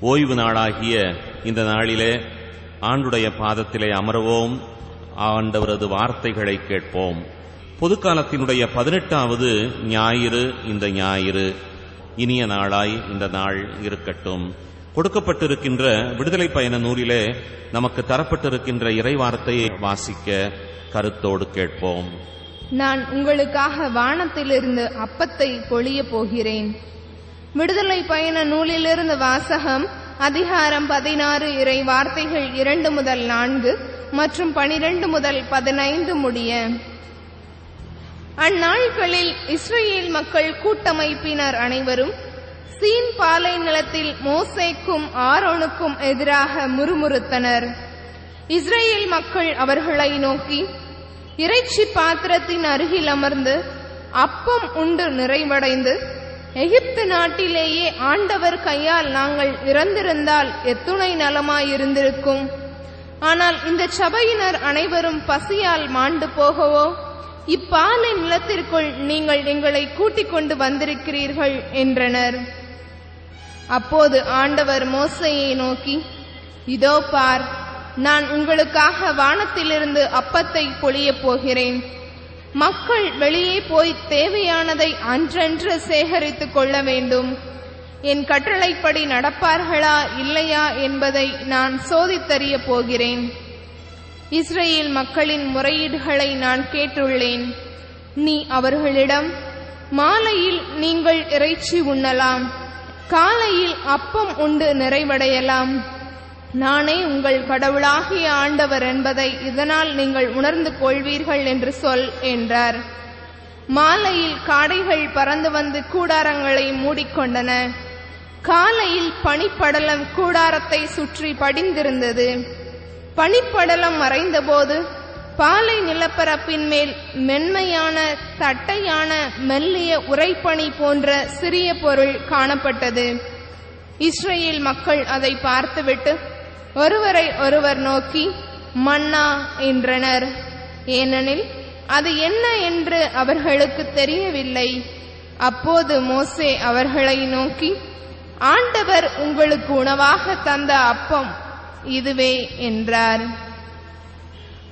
ஓய்வு நாளாகிய இந்த நாளிலே ஆண்டுடைய பாதத்திலே அமரவோம். ஆண்டவரது வார்த்தைகளை கேட்போம். பொதுக்காலத்தினுடைய பதினெட்டாவது ஞாயிறு இந்த ஞாயிறு. இனிய நாளாய் இந்த நாள் இருக்கட்டும். கொடுக்கப்பட்டிருக்கின்ற விடுதலை பயண நூலிலே நமக்கு தரப்பட்டிருக்கின்ற இறைவார்த்தையை வாசிக்க கருத்தோடு கேட்போம். நான் உங்களுக்காக வானத்திலிருந்து அப்பத்தை பொழிய போகிறேன். விடுதலை பயண நூலிலிருந்து வாசகம் அதிகாரம் பதினாறு இறை வார்த்தைகள் இரண்டு முதல் நான்கு மற்றும் பனிரெண்டு முதல் பதினைந்து முடிய. அந்நாட்களில் இஸ்ரேல் மக்கள் கூட்டமைப்பினர் அனைவரும் சீன் பாலை நிலத்தில் மோசேக்கும் ஆரோனுக்கும் எதிராக முறுமுறுத்தனர். இஸ்ரேல் மக்கள் அவர்களை நோக்கி இறைச்சி பாத்திரத்தின் அருகில் அமர்ந்து அப்பம் உண்டு நிறைவடைந்து எகிப்து நாட்டிலேயே ஆண்டவர் கையால் நாங்கள் இறந்திருந்தால் எத்துணை நலமாயிருந்திருக்கும். ஆனால் இந்த சபையினர் அனைவரும் பசியால் மாண்டு போகவோ? இப்பாலை நிலத்திற்குள் நீங்கள் எங்களை கூட்டிக் கொண்டு வந்திருக்கிறீர்கள் என்றனர். அப்போது ஆண்டவர் மோசையை நோக்கி இதோ பார் நான் உங்களுக்காக வானத்திலிருந்து அப்பத்தை பொழியப் போகிறேன். மக்கள் வெளியே போய் தேவையானதை அன்றன்று சேகரித்துக் கொள்ள வேண்டும். என் கட்டளைப்படி நடப்பார்களா இல்லையா என்பதை நான் சோதித்தறிய போகிறேன். இஸ்ரேல் மக்களின் முறையீடுகளை நான் கேட்டுள்ளேன். நீ அவர்களிடம் மாலையில் நீங்கள் இறைச்சி உண்ணலாம் காலையில் அப்பம் உண்டு நிறைவடையலாம். நானே உங்கள் கடவுளாகிய ஆண்டவர் என்பதை இதனால் நீங்கள் உணர்ந்து கொள்வீர்கள் என்று சொல் என்றார். மாலையில் காடைகள் பறந்து வந்து கூடாரங்களை மூடிக்கொண்டன. காலையில் பனிப்படலம் கூடாரத்தை சுற்றி படிந்திருந்தது. பனிப்படலம் மறைந்தபோது பாலை நிலப்பரப்பின் மேல் மென்மையான தட்டையான மெல்லிய உரைப்பணி போன்ற சிறிய பொருள் காணப்பட்டது. இஸ்ரேல் மக்கள் அதை பார்த்துவிட்டு ஒருவரை ஒருவர் நோக்கி மன்னா என்றனர். ஏனெனில் அது என்ன என்று அவர்களுக்கு தெரியவில்லை. அப்போது மோசே அவர்களை நோக்கி ஆண்டவர் உங்களுக்கு உணவாக தந்த அப்பம் இதுவே என்றார்.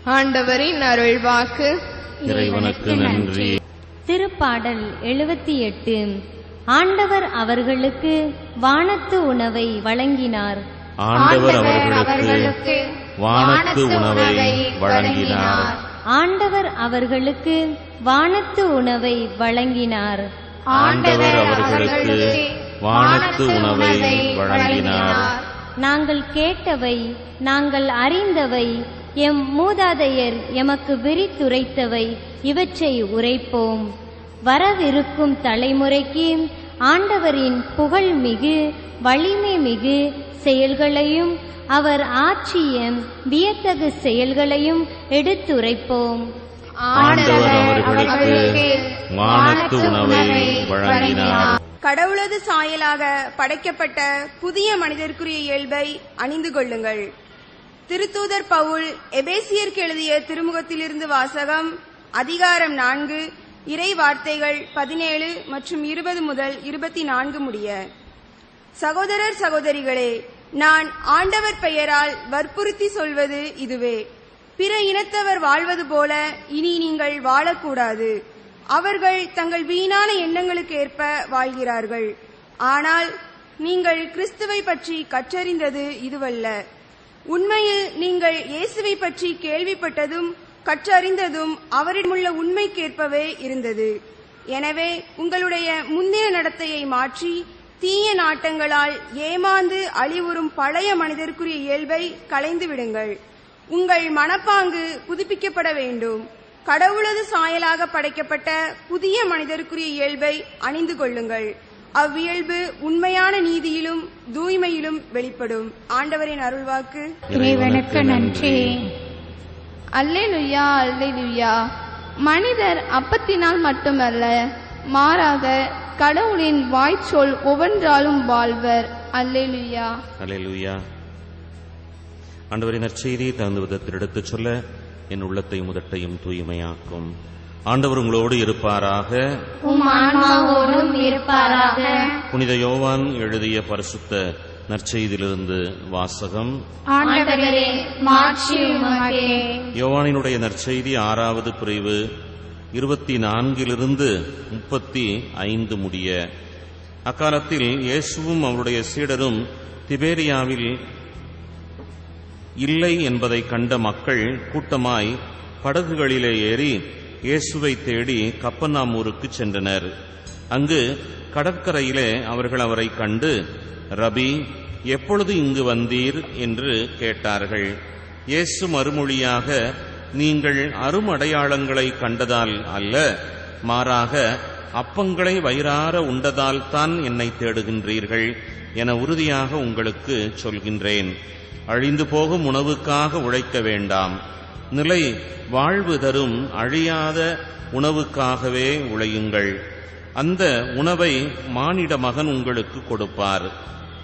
ஆண்டவரின் அருள்வாக்கு இறைவனுக்கு நன்றி. திருப்பாடல் எழுபத்தி எட்டு. ஆண்டவர் அவர்களுக்கு வானத்து உணவை வழங்கினார். ஆண்டவர் அவர்களுக்கு வானத்து உணவை வழங்கினார். ஆண்டவர் அவர்களுக்கு வானத்து உணவை வழங்கினார். ஆண்டவர் அவர்களுக்கு வானத்து உணவை வழங்கினார். நாங்கள் கேட்டவை நாங்கள் அறிந்தவை எம் மூதாதையர் எமக்கு விரித்துரைத்தவை இவற்றை உரைப்போம். வரவிருக்கும் தலைமுறைக்கு ஆண்டவரின் புகழ்மிகு வலிமை மிகு செயல்களையும் அவர் ஆற்றிய வியத்தகு செயல்களையும் எடுத்துரைப்போம். கடவுளது சாயலாக படைக்கப்பட்ட புதிய மனிதர்க்குரிய இயல்பை அணிந்து கொள்ளுங்கள். திருத்தூதர் பவுல் எபேசியருக்கு எழுதிய திருமுகத்திலிருந்து வாசகம் அதிகாரம் நான்கு இறை வார்த்தைகள் பதினேழு மற்றும் இருபது முதல் இருபத்தி நான்கு முடிய. சகோதரர் சகோதரிகளே நான் ஆண்டவர் பெயரால் வற்புறுத்தி சொல்வது இதுவே. பிற இனத்தவர் வாழ்வது போல இனி நீங்கள் வாழக்கூடாது. அவர்கள் தங்கள் வீணான எண்ணங்களுக்கு ஏற்ப வாழ்கிறார்கள். ஆனால் நீங்கள் கிறிஸ்துவை பற்றி கற்றறிந்தது இதுவல்ல. உண்மையில் நீங்கள் இயேசுவை பற்றி கேள்விப்பட்டதும் கற்றறிந்ததும் அவரிடமுள்ள உண்மைக்கேற்பவே இருந்தது. எனவே உங்களுடைய முந்தைய நடத்தையை மாற்றி தீய நாட்டங்களால் ஏமாந்து அழிவுறும் பழைய மனிதருக்குரிய இயல்பை களைந்து விடுங்கள். உங்கள் மனப்பாங்கு புதுப்பிக்கப்பட வேண்டும். கடவுளது சாயலாக படைக்கப்பட்ட புதிய மனிதருக்குரிய இயல்பை அணிந்து கொள்ளுங்கள். அவ்வியல்பு உண்மையான நீதியிலும் தூய்மையிலும் வெளிப்படும். ஆண்டவரின் அருள்வாக்கு. இறைவனுக்கு நன்றி. அல்லேலுயா அல்லேலுயா. மனிதர் அப்பத்தினால் மட்டுமல்ல மாறாக கடவுளின் வாய்ச்சொல் ஒவ்வொன்றாலும் வாழ்வர். அல்லேலுயா. அல்லேலூயா. ஆண்டவரின் நற்செய்தியை தகுந்த விதத்தில் எடுத்துச் சொல்ல என் உள்ளத்தையும் உதட்டையும் தூய்மையாக்கும். ஆண்டவர் உங்களோடு இருப்பாராக. இருப்பாராக. புனித யோவான் எழுதிய பரிசுத்த நற்செய்தியிலிருந்து வாசகம். யோவானினுடைய நற்செய்தி ஆறாவது பிரிவு இருபத்தி நான்கிலிருந்து முப்பத்தி ஐந்து முடிய. அக்காலத்தில் இயேசுவும் அவருடைய சீடரும் திபேரியாவில் இல்லை என்பதை கண்ட மக்கள் கூட்டமாய் படகுகளிலே ஏறி இயேசுவை தேடி கப்பநாமூருக்கு சென்றனர். அங்கு கடற்கரையிலே அவர்கள் அவரை கண்டு ரபி எப்பொழுது இங்கு வந்தீர்? என்று கேட்டார்கள். இயேசு மறுமொழியாக நீங்கள் அருமடையாளங்களை கண்டதால் அல்ல மாறாக அப்பங்களை வயிறார உண்டதால் தான் என்னை தேடுகின்றீர்கள் என உறுதியாக உங்களுக்கு சொல்கின்றேன். அழிந்து போகும் உணவுக்காக உழைக்க வேண்டாம். நிலை வாழ்வு தரும் அழியாத உணவுக்காகவே உழையுங்கள். அந்த உணவை மானிட மகன் உங்களுக்கு கொடுப்பார்.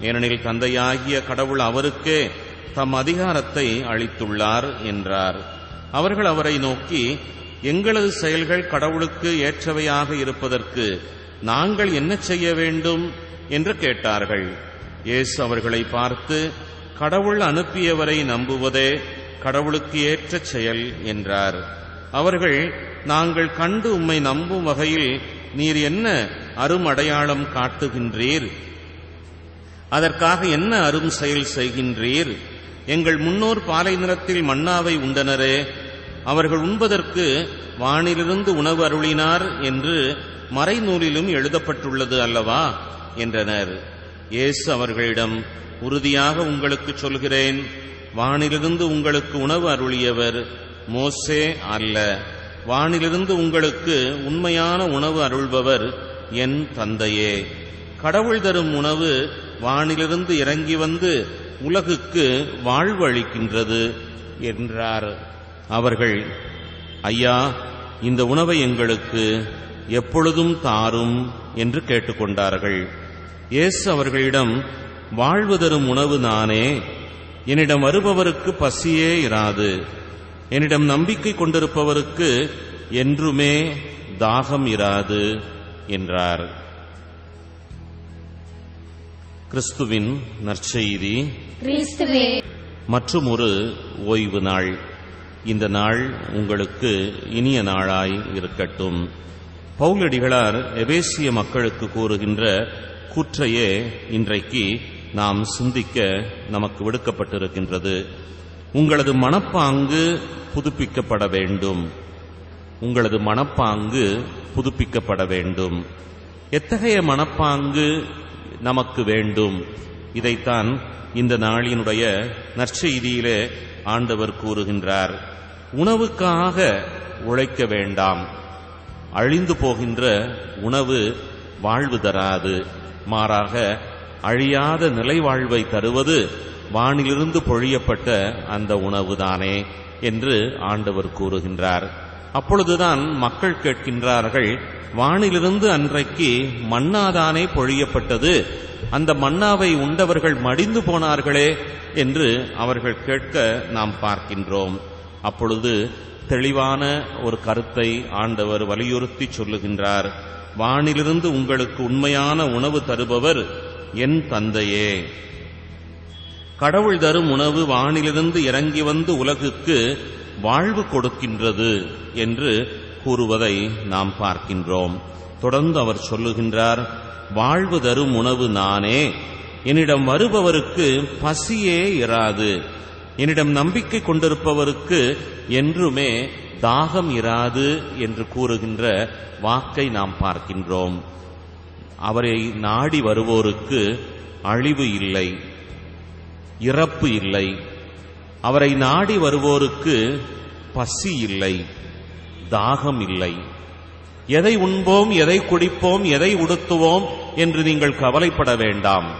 ஏனெனில் தந்தையாகிய கடவுள் அவருக்கே தம் அதிகாரத்தை அளித்துள்ளார் என்றார். அவர்கள் அவரை நோக்கி எங்களது செயல்கள் கடவுளுக்கு ஏற்றவையாக இருப்பதற்கு நாங்கள் என்ன செய்ய வேண்டும்? என்று கேட்டார்கள். இயேசு அவர்களை பார்த்து கடவுள் அனுப்பியவரை நம்புவதே கடவுளுக்கு ஏற்ற செயல் என்றார். அவர்கள் நாங்கள் கண்டு உம்மை நம்பும் வகையில் நீர் என்ன அருமடையாளம் காட்டுகின்றீர்? அதற்காக என்ன அரும் செயல் செய்கின்றீர்? எங்கள் முன்னோர் பாலை நிறத்தில் மன்னாவை உண்டனரே அவர்கள் உண்பதற்கு வானிலிருந்து உணவு அருளினார் என்று மறைநூலிலும் எழுதப்பட்டுள்ளது அல்லவா? என்றனர். இயேசு அவர்களிடம் உறுதியாக உங்களுக்கு சொல்கிறேன் வானிலிருந்து உங்களுக்கு உணவு அருளியவர் மோசே அல்ல. வானிலிருந்து உங்களுக்கு உண்மையான உணவு அருள்பவர் என் தந்தையே. கடவுள் தரும் உணவு வானிலிருந்து இறங்கி வந்து உலகுக்கு வாழ்வளிக்கின்றது என்றார். அவர்கள் ஐயா இந்த உணவை எங்களுக்கு எப்பொழுதும் தாரும் என்று கேட்டுக்கொண்டார்கள். இயேசு அவர்களிடம் வாழ்வு தரும் உணவு நானே என்னிடம் வருபவருக்கு பசியே இராது. என்னிடம் நம்பிக்கை கொண்டிருப்பவருக்கு என்றுமே தாகம் இராது என்றார். கிறிஸ்துவின் நற்செய்தி மற்றும் ஒரு ஓய்வு நாள். இந்த நாள் உங்களுக்கு இனிய நாளாய் இருக்கட்டும். பௌலடிகளார் எபேசிய மக்களுக்கு கூறுகின்ற கூற்றையே இன்றைக்கு நாம் சிந்திக்க நமக்கு விடுக்கப்பட்டிருக்கின்றது. உங்களது மனப்பாங்கு புதுப்பிக்கப்பட வேண்டும். உங்களது மனப்பாங்கு புதுப்பிக்கப்பட வேண்டும். எத்தகைய மனப்பாங்கு நமக்கு வேண்டும்? இதைத்தான் இந்த நாளினுடைய நற்செய்தியிலே ஆண்டவர் கூறுகின்றார். உணவுக்காக உழைக்க வேண்டாம். அழிந்து போகின்ற உணவு வாழ்வு தராது. மாறாக அழியாத நிலைவாழ்வை தருவது வானிலிருந்து பொழியப்பட்ட அந்த உணவுதானே என்று ஆண்டவர் கூறுகின்றார். அப்பொழுதுதான் மக்கள் கேட்கின்றார்கள் வானிலிருந்து அன்றைக்கு மன்னாதானே பொழியப்பட்டது அந்த மன்னாவை உண்டவர்கள் மடிந்து போனார்களே என்று அவர்கள் கேட்க நாம் பார்க்கின்றோம். அப்பொழுது தெளிவான ஒரு கருத்தை ஆண்டவர் வலியுறுத்தி சொல்லுகின்றார். வானிலிருந்து உங்களுக்கு உண்மையான உணவு தருபவர் என் தந்தையே. கடவுள் தரும் உணவு வானிலிருந்து இறங்கி வந்து உலகுக்கு வாழ்வு கொடுக்கின்றது என்று கூறுவதை நாம் பார்க்கின்றோம். தொடர்ந்து அவர் சொல்லுகின்றார் வாழ்வு தரும் உணவு நானே. என்னிடம் வருபவருக்கு பசியே இராது. என்னிடம் நம்பிக்கை கொண்டிருப்பவருக்கு என்றுமே தாகம் இராது என்று கூறுகின்ற வாக்கை நாம் பார்க்கின்றோம். அவரை நாடி வருவோருக்கு அழிவு இல்லை இறப்பு இல்லை. அவரை நாடி வருவோருக்கு பசி இல்லை தாகம் இல்லை. எதை உண்போம் எதை குடிப்போம் எதை உடுத்துவோம் என்று நீங்கள் கவலைப்பட வேண்டாம்.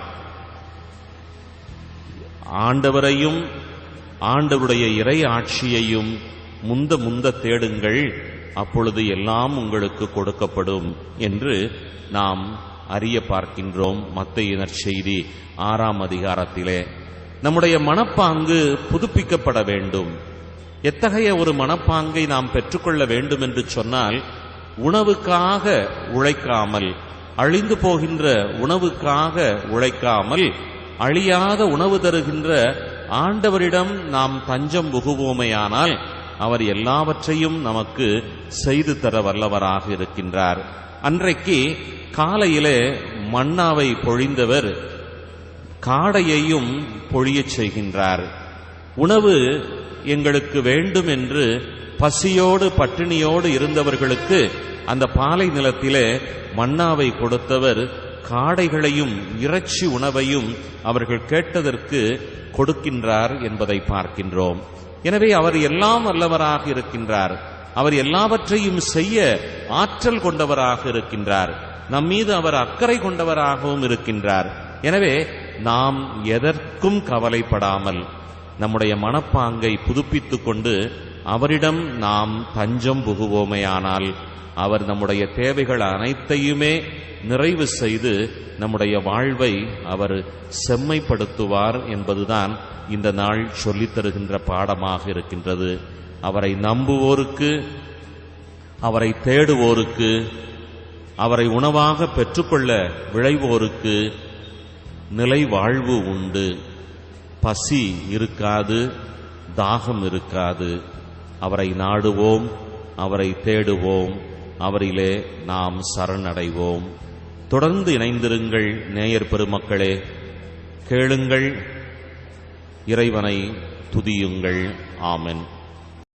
ஆண்டவரையும் ஆண்டவருடைய இறை ஆட்சியையும் முந்த முந்த தேடுங்கள் அப்பொழுது எல்லாம் உங்களுக்கு கொடுக்கப்படும் என்று நாம் அறிய பார்க்கின்றோம். மத்தையினர் செய்தி ஆறாம் அதிகாரத்திலே. நம்முடைய மனப்பாங்கு புதுப்பிக்கப்பட வேண்டும். எத்தகைய ஒரு மனப்பாங்கை நாம் பெற்றுக்கொள்ள வேண்டும் என்று சொன்னால் உணவுக்காக உழைக்காமல் அழிந்து போகின்ற உணவுக்காக உழைக்காமல் அழியாத உணவு தருகின்ற ஆண்டவரிடம் நாம் தஞ்சம் புகுவோமையானால் அவர் எல்லாவற்றையும் நமக்கு செய்து தர வல்லவராக இருக்கின்றார். அன்றைக்கு காலையிலே மன்னாவை பொழிந்தவர் காடையையும் பொழியச் செய்கின்றார். உணவு எங்களுக்கு வேண்டும் என்று பசியோடு பட்டினியோடு இருந்தவர்களுக்கு அந்த பாலை நிலத்திலே மன்னாவை கொடுத்தவர் காடைகளையும் இறைச்சி உணவையும் அவர்கள் கேட்டதற்கு கொடுக்கின்றார் என்பதை பார்க்கின்றோம். எனவே அவர் எல்லாம் வல்லவராக இருக்கின்றார். அவர் எல்லாவற்றையும் செய்ய ஆற்றல் கொண்டவராக இருக்கின்றார். நம் மீது அவர் அக்கறை கொண்டவராகவும் இருக்கின்றார். எனவே நாம் எதற்கும் கவலைப்படாமல் நம்முடைய மனப்பாங்கை புதுப்பித்துக் கொண்டு அவரிடம் நாம் தஞ்சம் புகுவோமையானால் அவர் நம்முடைய தேவைகள் அனைத்தையுமே நிறைவு செய்து நம்முடைய வாழ்வை அவர் செம்மைப்படுத்துவார் என்பதுதான் இந்த நாள் சொல்லித் தருகின்ற பாடமாக இருக்கின்றது. அவரை நம்புவோருக்கு அவரை தேடுவோருக்கு அவரை உணவாக பெற்றுக்கொள்ள விளைவோருக்கு நிலை வாழ்வு உண்டு. பசி இருக்காது தாகம் இருக்காது. அவரை நாடுவோம் அவரை தேடுவோம் அவரிலே நாம் சரணடைவோம். தொடர்ந்து இணைந்திருங்கள் நேயர் பெருமக்களே. கேளுங்கள் இறைவனை துதியுங்கள். ஆமென்.